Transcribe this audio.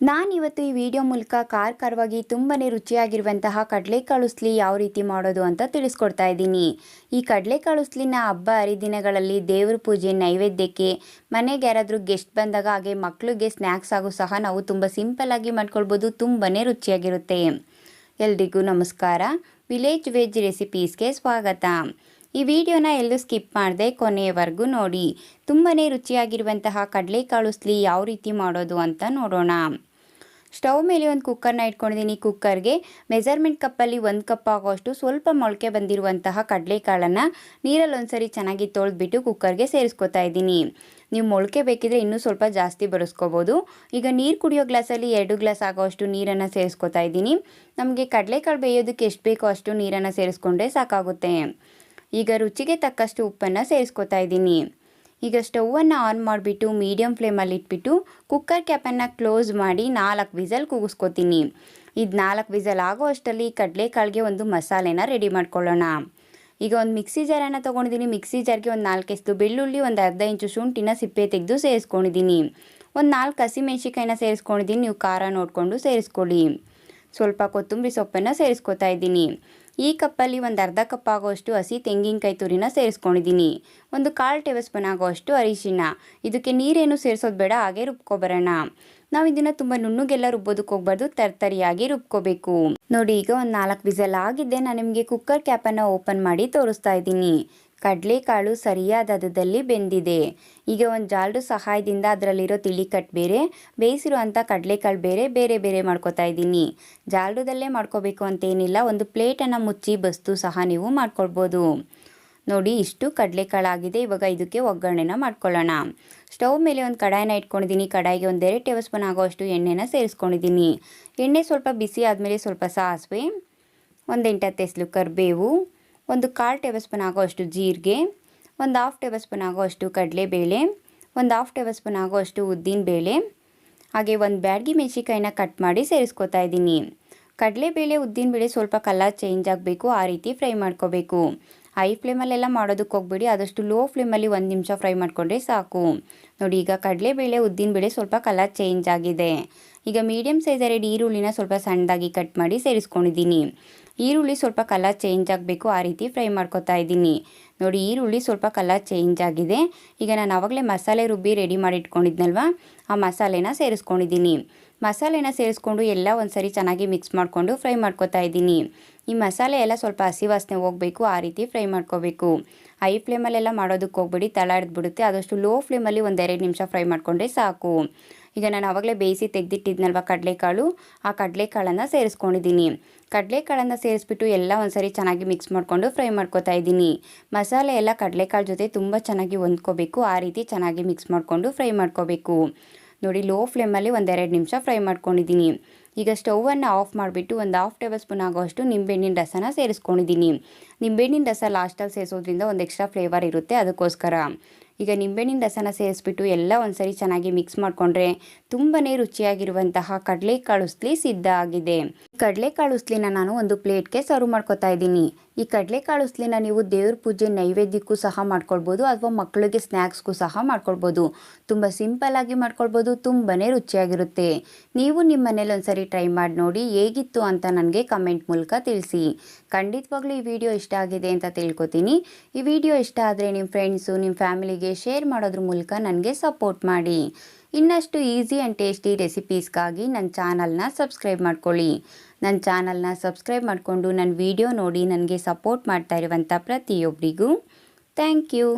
ನಾನಿವತ್ತು ಈ ವಿಡಿಯೋ ಮೂಲಕ ಕಾರ್ ಖಾರವಾಗಿ ತುಂಬಾ ರುಚಿಯಾಗಿರುವಂತಹ ಕಡಲೆಕಾಳು ಉಸ್ಲಿ ಯಾವ ರೀತಿ ಮಾಡೋದು ಅಂತ ತಿಳಿಸ್ಕೊಡ್ತಾ ಇದ್ದೀನಿ. ಈ ಕಡಲೆಕಾಳು ಉಸ್ಲಿನ ಹಬ್ಬ ಹರಿದಿನಗಳಲ್ಲಿ ದೇವ್ರ ಪೂಜೆ ನೈವೇದ್ಯಕ್ಕೆ, ಮನೆಗೆ ಯಾರಾದರೂ ಗೆಸ್ಟ್ ಬಂದಾಗ ಹಾಗೆ ಮಕ್ಕಳಿಗೆ ಸ್ನ್ಯಾಕ್ಸ್ ಆಗೋ ಸಹ ನಾವು ತುಂಬ ಸಿಂಪಲ್ಲಾಗಿ ಮಾಡ್ಕೊಳ್ಬೋದು ತುಂಬಾ ರುಚಿಯಾಗಿರುತ್ತೆ. ಎಲ್ರಿಗೂ ನಮಸ್ಕಾರ. ವಿಲೇಜ್ ವೆಜ್ ರೆಸಿಪೀಸ್ಗೆ ಸ್ವಾಗತ. ಈ ವಿಡಿಯೋನ ಎಲ್ಲೂ ಸ್ಕಿಪ್ ಮಾಡದೆ ಕೊನೆಯವರೆಗೂ ನೋಡಿ. ತುಂಬಾ ರುಚಿಯಾಗಿರುವಂತಹ ಕಡಲೆಕಾಳು ಸ್ಲಿ ಯಾವ ರೀತಿ ಮಾಡೋದು ಅಂತ ನೋಡೋಣ. ಸ್ಟವ್ ಮೇಲೆ ಒಂದು ಕುಕ್ಕರ್ನ ಇಟ್ಕೊಂಡಿದ್ದೀನಿ. ಕುಕ್ಕರ್ಗೆ ಮೆಜರ್ಮೆಂಟ್ ಕಪ್ಪಲ್ಲಿ ಒಂದು ಕಪ್ ಆಗೋಷ್ಟು ಸ್ವಲ್ಪ ಮೊಳಕೆ ಬಂದಿರುವಂತಹ ಕಡಲೆಕಾಳನ್ನು ನೀರಲ್ಲಿ ಒಂದ್ಸರಿ ಚೆನ್ನಾಗಿ ತೊಳೆದ್ಬಿಟ್ಟು ಕುಕ್ಕರ್ಗೆ ಸೇರಿಸ್ಕೊತಾ ಇದ್ದೀನಿ. ನೀವು ಮೊಳಕೆ ಬೇಕಿದ್ರೆ ಇನ್ನೂ ಸ್ವಲ್ಪ ಜಾಸ್ತಿ ಬರೆಸ್ಕೋಬೋದು. ಈಗ ನೀರು ಕುಡಿಯೋ ಗ್ಲಾಸಲ್ಲಿ ಎರಡು ಗ್ಲಾಸ್ ಆಗೋಷ್ಟು ನೀರನ್ನು ಸೇರಿಸ್ಕೊತಾ ಇದ್ದೀನಿ. ನಮಗೆ ಕಡಲೆಕಾಳು ಬೇಯೋದಕ್ಕೆ ಎಷ್ಟು ಬೇಕೋ ಅಷ್ಟು ನೀರನ್ನು ಸೇರಿಸ್ಕೊಂಡ್ರೆ ಸಾಕಾಗುತ್ತೆ. ಈಗ ರುಚಿಗೆ ತಕ್ಕಷ್ಟು ಉಪ್ಪನ್ನು ಸೇರಿಸ್ಕೊತಾ ಇದ್ದೀನಿ. ಈಗ ಸ್ಟೌವನ್ನು ಆನ್ ಮಾಡಿಬಿಟ್ಟು ಮೀಡಿಯಮ್ ಫ್ಲೇಮಲ್ಲಿ ಇಟ್ಬಿಟ್ಟು ಕುಕ್ಕರ್ ಕ್ಯಾಪನ್ನು ಕ್ಲೋಸ್ ಮಾಡಿ ನಾಲ್ಕು ವಿಸಲ್ ಕೂಗಿಸ್ಕೊತೀನಿ. ಇದು ನಾಲ್ಕು ವಿಸಲ್ ಆಗೋ ಅಷ್ಟರಲ್ಲಿ ಕಡಲೆಕಾಳಿಗೆ ಒಂದು ಮಸಾಲೆನ ರೆಡಿ ಮಾಡ್ಕೊಳ್ಳೋಣ. ಈಗ ಒಂದು ಮಿಕ್ಸಿ ಜಾರನ್ನು ತೊಗೊಂಡಿದ್ದೀನಿ ಮಿಕ್ಸಿ ಜಾರ್ಗೆ ಒಂದು ನಾಲ್ಕೆಸ್ತು ಬೆಳ್ಳುಳ್ಳಿ, ಒಂದು ಅರ್ಧ ಇಂಚು ಶುಂಠಿನ ಸಿಪ್ಪೆ ತೆಗೆದು ಸೇರಿಸ್ಕೊಂಡಿದ್ದೀನಿ ಒಂದು ನಾಲ್ಕು ಹಸಿಮೆಣ್ಸಿಕಾಯಿನ ಸೇರಿಸ್ಕೊಂಡಿದ್ದೀನಿ ನೀವು ಖಾರ ನೋಡಿಕೊಂಡು ಸೇರಿಸ್ಕೊಳ್ಳಿ. ಸ್ವಲ್ಪ ಕೊತ್ತಂಬರಿ ಸೊಪ್ಪನ್ನು ಸೇರಿಸ್ಕೊತಾ ಇದ್ದೀನಿ. ಈ ಕಪ್ಪಲ್ಲಿ ಒಂದು ಅರ್ಧ ಕಪ್ ಆಗೋಷ್ಟು ಹಸಿ ತೆಂಗಿನಕಾಯಿ ತುರಿನ ಸೇರಿಸ್ಕೊಂಡಿದ್ದೀನಿ ಒಂದು ಕಾಲು ಟೇಬಲ್ ಸ್ಪೂನ್ ಆಗೋಷ್ಟು ಅರಿಶಿನ ಇದಕ್ಕೆ ನೀರೇನು ಸೇರಿಸೋದು ಬೇಡ, ಹಾಗೆ ರುಬ್ಕೊಬರೋಣ. ನಾವು ಇದನ್ನು ತುಂಬ ನುಣ್ಣಗೆಲ್ಲ ರುಬ್ಬೋದಕ್ಕೆ ಹೋಗ್ಬಾರ್ದು, ತರ್ತರಿಯಾಗಿ ರುಬ್ಕೋಬೇಕು. ನೋಡಿ, ಈಗ ಒಂದು ನಾಲ್ಕು ವಿಸಲ್ ಆಗಿದ್ದೆ ನಾನು ನಿಮಗೆ ಕುಕ್ಕರ್ ಕ್ಯಾಪನ್ನು ಓಪನ್ ಮಾಡಿ ತೋರಿಸ್ತಾ ಇದ್ದೀನಿ. ಕಡಲೆಕಾಳು ಸರಿಯಾದ ಹದದಲ್ಲಿ ಬೆಂದಿದೆ. ಈಗ ಒಂದು ಜಾಲ್ಡು ಸಹಾಯದಿಂದ ಅದರಲ್ಲಿರೋ ಕಟ್ ಬೇರೆ ಬೇಯಿಸಿರುವಂಥ ಕಡಲೆಕಾಳು ಬೇರೆ ಬೇರೆ ಬೇರೆ ಮಾಡ್ಕೋತಾ ಇದ್ದೀನಿ. ಜಾಲ್ಡುದಲ್ಲೇ ಮಾಡ್ಕೋಬೇಕು ಅಂತೇನಿಲ್ಲ, ಒಂದು ಪ್ಲೇಟನ್ನು ಮುಚ್ಚಿ ಬಸ್ತು ಸಹ ನೀವು ಮಾಡ್ಕೊಳ್ಬೋದು. ನೋಡಿ, ಇಷ್ಟು ಕಡಲೆಕಾಳಾಗಿದೆ, ಇವಾಗ ಇದಕ್ಕೆ ಒಗ್ಗರಣೆನ ಮಾಡ್ಕೊಳ್ಳೋಣ. ಸ್ಟವ್ ಮೇಲೆ ಒಂದು ಕಡಾಯಿನ ಇಟ್ಕೊಂಡಿದ್ದೀನಿ. ಕಡಾಯಿಗೆ ಒಂದು ಎರಡು ಟೇಬಲ್ ಸ್ಪೂನ್ ಆಗೋಷ್ಟು ಎಣ್ಣೆನ ಸೇರಿಸ್ಕೊಂಡಿದ್ದೀನಿ. ಎಣ್ಣೆ ಸ್ವಲ್ಪ ಬಿಸಿ ಆದಮೇಲೆ ಸ್ವಲ್ಪ ಸಾಸಿವೆ, ಒಂದು ಹತ್ತು ಎಸ್ಲು ಕರಿಬೇವು ಒಂದು ಕಾಲು ಟೇಬಲ್ ಸ್ಪೂನ್ ಆಗೋಷ್ಟು ಜೀರಿಗೆ, ಒಂದು ಹಾಫ್ ಟೇಬಲ್ ಸ್ಪೂನ್ ಆಗೋಷ್ಟು ಕಡಲೆಬೇಳೆ, ಒಂದು ಹಾಫ್ ಟೇಬಲ್ ಸ್ಪೂನ್ ಆಗೋಷ್ಟು ಬೇಳೆ, ಹಾಗೆ ಒಂದು ಬ್ಯಾಡ್ಗಿ ಮೆಣಸಿಕಾಯಿನ ಕಟ್ ಮಾಡಿ ಸೇರಿಸ್ಕೊತಾ ಇದ್ದೀನಿ. ಕಡಲೆಬೇಳೆ ಉದ್ದಿನಬೇಳೆ ಸ್ವಲ್ಪ ಕಲರ್ ಚೇಂಜ್ ಆಗಬೇಕು, ಆ ರೀತಿ ಫ್ರೈ ಮಾಡ್ಕೋಬೇಕು. ಹೈ ಫ್ಲೇಮಲ್ಲೆಲ್ಲ ಮಾಡೋದಕ್ಕೆ ಹೋಗ್ಬೇಡಿ, ಆದಷ್ಟು ಲೋ ಫ್ಲೇಮಲ್ಲಿ ಒಂದು ನಿಮಿಷ ಫ್ರೈ ಮಾಡಿಕೊಂಡ್ರೆ ಸಾಕು. ನೋಡಿ, ಈಗ ಕಡಲೆಬೇಳೆ ಉದ್ದಿನಬೇಳೆ ಸ್ವಲ್ಪ ಕಲರ್ ಚೇಂಜ್ ಆಗಿದೆ. ಈಗ ಮೀಡಿಯಮ್ ಸೈಜ್ ಎರಡು ಈರುಳ್ಳಿನ ಸ್ವಲ್ಪ ಸಣ್ಣದಾಗಿ ಕಟ್ ಮಾಡಿ ಸೇರಿಸ್ಕೊಂಡಿದ್ದೀನಿ. ಈರುಳ್ಳಿ ಸ್ವಲ್ಪ ಕಲರ್ ಚೇಂಜ್ ಆಗಬೇಕು, ಆ ರೀತಿ ಫ್ರೈ ಮಾಡ್ಕೊತಾ ಇದ್ದೀನಿ. ನೋಡಿ, ಈರುಳ್ಳಿ ಸ್ವಲ್ಪ ಕಲರ್ ಚೇಂಜ್ ಆಗಿದೆ. ಈಗ ನಾನು ಆವಾಗಲೇ ಮಸಾಲೆ ರುಬ್ಬಿ ರೆಡಿ ಮಾಡಿ ಇಟ್ಕೊಂಡಿದ್ನಲ್ವ ಆ ಮಸಾಲೆನ ಸೇರಿಸ್ಕೊಂಡಿದ್ದೀನಿ. ಮಸಾಲೆನ ಸೇರಿಸ್ಕೊಂಡು ಎಲ್ಲ ಒಂದ್ಸರಿ ಚೆನ್ನಾಗಿ ಮಿಕ್ಸ್ ಮಾಡಿಕೊಂಡು ಫ್ರೈ ಮಾಡ್ಕೊತಾ ಇದ್ದೀನಿ. ಈ ಮಸಾಲೆ ಎಲ್ಲ ಸ್ವಲ್ಪ ಹಸಿ ವಾಸನೆ ಹೋಗಬೇಕು, ಆ ರೀತಿ ಫ್ರೈ ಮಾಡ್ಕೋಬೇಕು. ಹೈ ಫ್ಲೇಮಲ್ಲೆಲ್ಲ ಮಾಡೋದಕ್ಕೆ ಹೋಗ್ಬಿಡಿ ತಳ ಹಿಡ್ದುಬಿಡುತ್ತೆ ಆದಷ್ಟು ಲೋ ಫ್ಲೇಮಲ್ಲಿ ಒಂದೆರಡು ನಿಮಿಷ ಫ್ರೈ ಮಾಡಿಕೊಂಡ್ರೆ ಸಾಕು. ಈಗ ನಾನು ಆವಾಗಲೇ ಬೇಯಿಸಿ ತೆಗೆದಿಟ್ಟಿದ್ನಲ್ವ ಕಡಲೆಕಾಳು? ಆ ಕಡಲೆಕಾಳನ್ನು ಸೇರಿಸ್ಕೊಂಡಿದ್ದೀನಿ. ಕಡಲೆಕಾಳನ್ನು ಸೇರಿಸ್ಬಿಟ್ಟು ಎಲ್ಲ ಒಂದ್ಸರಿ ಚೆನ್ನಾಗಿ ಮಿಕ್ಸ್ ಮಾಡಿಕೊಂಡು ಫ್ರೈ ಮಾಡ್ಕೊತಾ ಇದ್ದೀನಿ. ಮಸಾಲೆ ಎಲ್ಲ ಕಡಲೆಕಾಳು ಜೊತೆ ತುಂಬ ಚೆನ್ನಾಗಿ ಹೊಂದ್ಕೋಬೇಕು, ಆ ರೀತಿ ಚೆನ್ನಾಗಿ ಮಿಕ್ಸ್ ಮಾಡಿಕೊಂಡು ಫ್ರೈ ಮಾಡ್ಕೋಬೇಕು. ನೋಡಿ ಲೋ ಫ್ಲೇಮಲ್ಲಿ ಒಂದೆರಡು ನಿಮಿಷ ಫ್ರೈ ಮಾಡ್ಕೊಂಡಿದ್ದೀನಿ. ಈಗ ಸ್ಟೌವನ್ನು ಆಫ್ ಮಾಡಿಬಿಟ್ಟು ಒಂದು ಹಾಫ್ ಟೇಬಲ್ ಸ್ಪೂನ್ ಆಗೋಷ್ಟು ನಿಂಬೆಹಣ್ಣಿನ ರಸನ ಸೇರಿಸ್ಕೊಂಡಿದ್ದೀನಿ. ನಿಂಬೆಹಣ್ಣಿನ ರಸ ಲಾಸ್ಟಲ್ಲಿ ಸೇರಿಸೋದ್ರಿಂದ ಒಂದು ಎಕ್ಸ್ಟ್ರಾ ಫ್ಲೇವರ್ ಇರುತ್ತೆ ಅದಕ್ಕೋಸ್ಕರ. ಈಗ ನಿಂಬೆಹಣ್ಣಿನ ರಸನ ಸೇರಿಸ್ಬಿಟ್ಟು ಎಲ್ಲ ಒಂದ್ಸರಿ ಚೆನ್ನಾಗಿ ಮಿಕ್ಸ್ ಮಾಡಿಕೊಂಡ್ರೆ ತುಂಬಾ ರುಚಿಯಾಗಿರುವಂತಹ ಕಡಲೆಕಾಳು ಸಿದ್ಧ ಆಗಿದೆ. ಕಡಲೆಕಾಳು ಉಸ್ಲಿನ ನಾನು ಒಂದು ಪ್ಲೇಟ್ಗೆ ಸರ್ವ್ ಮಾಡ್ಕೊತಾ ಇದ್ದೀನಿ. ಈ ಕಡಲೆಕಾಳು ಉಸ್ಲಿನ ನೀವು ದೇವ್ರ ಪೂಜೆ ನೈವೇದ್ಯಕ್ಕೂ ಸಹ ಮಾಡ್ಕೊಳ್ಬೋದು ಅಥವಾ ಮಕ್ಕಳಿಗೆ ಸ್ನ್ಯಾಕ್ಸ್ಗೂ ಸಹ ಮಾಡ್ಕೊಳ್ಬೋದು. ತುಂಬ ಸಿಂಪಲ್ಲಾಗಿ ಮಾಡ್ಕೊಳ್ಬೋದು ತುಂಬಾ ರುಚಿಯಾಗಿರುತ್ತೆ. ನೀವು ನಿಮ್ಮ ಮನೇಲಿ ಒಂದ್ಸರಿ ಟ್ರೈ ಮಾಡಿ ನೋಡಿ ಹೇಗಿತ್ತು ಅಂತ ನನಗೆ ಕಮೆಂಟ್ ಮೂಲಕ ತಿಳಿಸಿ. ಖಂಡಿತವಾಗ್ಲೂ ಈ ವಿಡಿಯೋ ಇಷ್ಟ ಆಗಿದೆ ಅಂತ ತಿಳ್ಕೊತೀನಿ. ಈ ವಿಡಿಯೋ ಇಷ್ಟ ಆದರೆ ನಿಮ್ಮ ಫ್ರೆಂಡ್ಸು, ನಿಮ್ಮ ಫ್ಯಾಮಿಲಿಗೆ ಶೇರ್ ಮಾಡೋದ್ರ ಮೂಲಕ ನನಗೆ ಸಪೋರ್ಟ್ ಮಾಡಿ. ಇನ್ನಷ್ಟು ಈಸಿ ಆ್ಯಂಡ್ ಟೇಸ್ಟಿ ರೆಸಿಪೀಸ್ಗಾಗಿ ನನ್ನ ಚಾನಲ್ನ ಸಬ್ಸ್ಕ್ರೈಬ್ ಮಾಡ್ಕೊಳ್ಳಿ. ನನ್ನ ಚಾನಲ್ನ ಸಬ್ಸ್ಕ್ರೈಬ್ ಮಾಡಿಕೊಂಡು ನನ್ನ ವಿಡಿಯೋ ನೋಡಿ ನನಗೆ ಸಪೋರ್ಟ್ ಮಾಡ್ತಾ ಇರುವಂಥ ಪ್ರತಿಯೊಬ್ಬರಿಗೂ ಥ್ಯಾಂಕ್ ಯು.